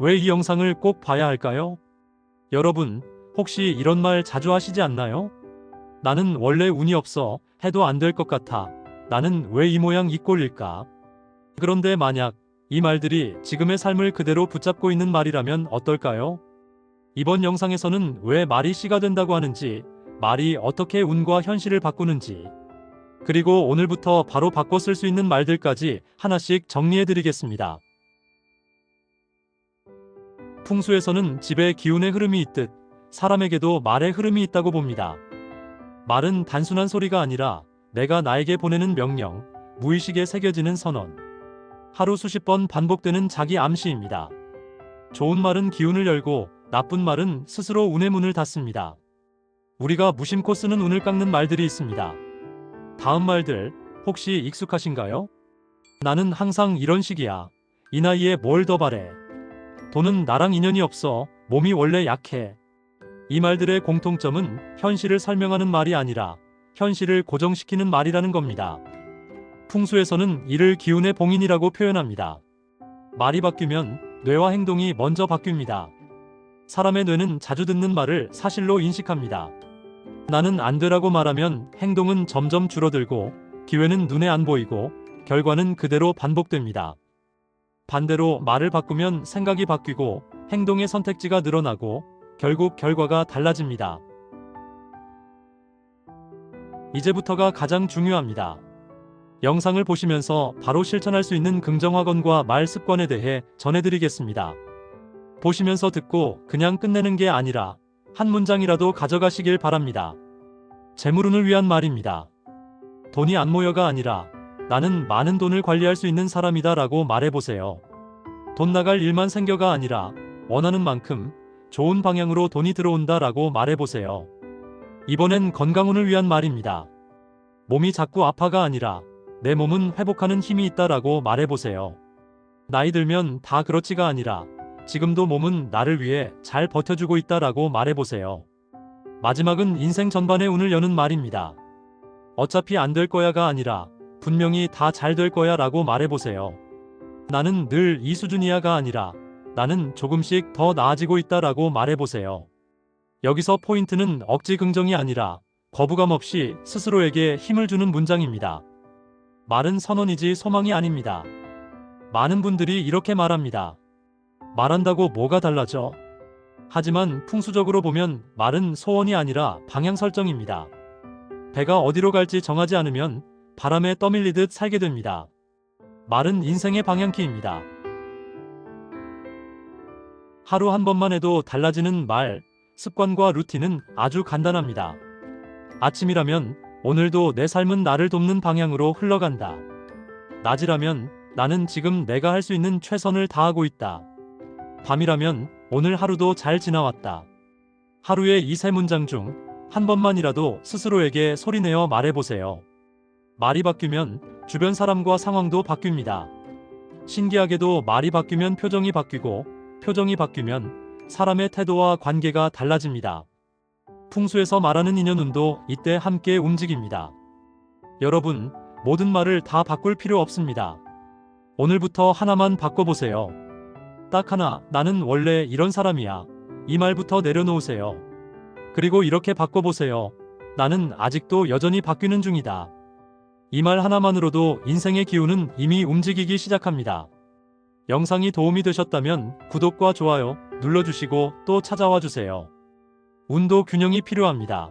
왜 이 영상을 꼭 봐야 할까요? 여러분, 혹시 이런 말 자주 하시지 않나요? 나는 원래 운이 없어 해도 안 될 것 같아. 나는 왜 이 모양 이 꼴일까? 그런데 만약 이 말들이 지금의 삶을 그대로 붙잡고 있는 말이라면 어떨까요? 이번 영상에서는 왜 말이 씨가 된다고 하는지, 말이 어떻게 운과 현실을 바꾸는지, 그리고 오늘부터 바로 바꿔 쓸 수 있는 말들까지 하나씩 정리해 드리겠습니다. 풍수에서는 집의 기운의 흐름이 있듯 사람에게도 말의 흐름이 있다고 봅니다. 말은 단순한 소리가 아니라 내가 나에게 보내는 명령, 무의식에 새겨지는 선언, 하루 수십 번 반복되는 자기 암시입니다. 좋은 말은 기운을 열고 나쁜 말은 스스로 운의 문을 닫습니다. 우리가 무심코 쓰는 운을 깎는 말들이 있습니다. 다음 말들 혹시 익숙하신가요? 나는 항상 이런 식이야. 이 나이에 뭘 더 바래. 돈은 나랑 인연이 없어. 몸이 원래 약해. 이 말들의 공통점은 현실을 설명하는 말이 아니라 현실을 고정시키는 말이라는 겁니다. 풍수에서는 이를 기운의 봉인이라고 표현합니다. 말이 바뀌면 뇌와 행동이 먼저 바뀝니다. 사람의 뇌는 자주 듣는 말을 사실로 인식합니다. 나는 안 되라고 말하면 행동은 점점 줄어들고 기회는 눈에 안 보이고 결과는 그대로 반복됩니다. 반대로 말을 바꾸면 생각이 바뀌고 행동의 선택지가 늘어나고 결국 결과가 달라집니다. 이제부터가 가장 중요합니다. 영상을 보시면서 바로 실천할 수 있는 긍정학원과 말 습관에 대해 전해드리겠습니다. 보시면서 듣고 그냥 끝내는 게 아니라 한 문장이라도 가져가시길 바랍니다. 재물운을 위한 말입니다. 돈이 안 모여가 아니라 나는 많은 돈을 관리할 수 있는 사람이다 라고 말해보세요. 돈 나갈 일만 생겨가 아니라 원하는 만큼 좋은 방향으로 돈이 들어온다 라고 말해보세요. 이번엔 건강운을 위한 말입니다. 몸이 자꾸 아파가 아니라 내 몸은 회복하는 힘이 있다 라고 말해보세요. 나이 들면 다 그렇지가 아니라 지금도 몸은 나를 위해 잘 버텨주고 있다 라고 말해보세요. 마지막은 인생 전반의 운을 여는 말입니다. 어차피 안 될 거야가 아니라 분명히 다 잘 될 거야 라고 말해보세요. 나는 늘 이 수준이야가 아니라 나는 조금씩 더 나아지고 있다 라고 말해보세요. 여기서 포인트는 억지 긍정이 아니라 거부감 없이 스스로에게 힘을 주는 문장입니다. 말은 선언이지 소망이 아닙니다. 많은 분들이 이렇게 말합니다. 말한다고 뭐가 달라져? 하지만 풍수적으로 보면 말은 소원이 아니라 방향 설정입니다. 배가 어디로 갈지 정하지 않으면 바람에 떠밀리듯 살게 됩니다. 말은 인생의 방향키입니다. 하루 한 번만 해도 달라지는 말, 습관과 루틴은 아주 간단합니다. 아침이라면 오늘도 내 삶은 나를 돕는 방향으로 흘러간다. 낮이라면 나는 지금 내가 할 수 있는 최선을 다하고 있다. 밤이라면 오늘 하루도 잘 지나왔다. 하루의 이 세 문장 중 한 번만이라도 스스로에게 소리내어 말해보세요. 말이 바뀌면 주변 사람과 상황도 바뀝니다. 신기하게도 말이 바뀌면 표정이 바뀌고 표정이 바뀌면 사람의 태도와 관계가 달라집니다. 풍수에서 말하는 인연운도 이때 함께 움직입니다. 여러분, 모든 말을 다 바꿀 필요 없습니다. 오늘부터 하나만 바꿔보세요. 딱 하나, 나는 원래 이런 사람이야. 이 말부터 내려놓으세요. 그리고 이렇게 바꿔보세요. 나는 아직도 여전히 바뀌는 중이다. 이 말 하나만으로도 인생의 기운은 이미 움직이기 시작합니다. 영상이 도움이 되셨다면 구독과 좋아요 눌러주시고 또 찾아와 주세요. 운도 균형이 필요합니다.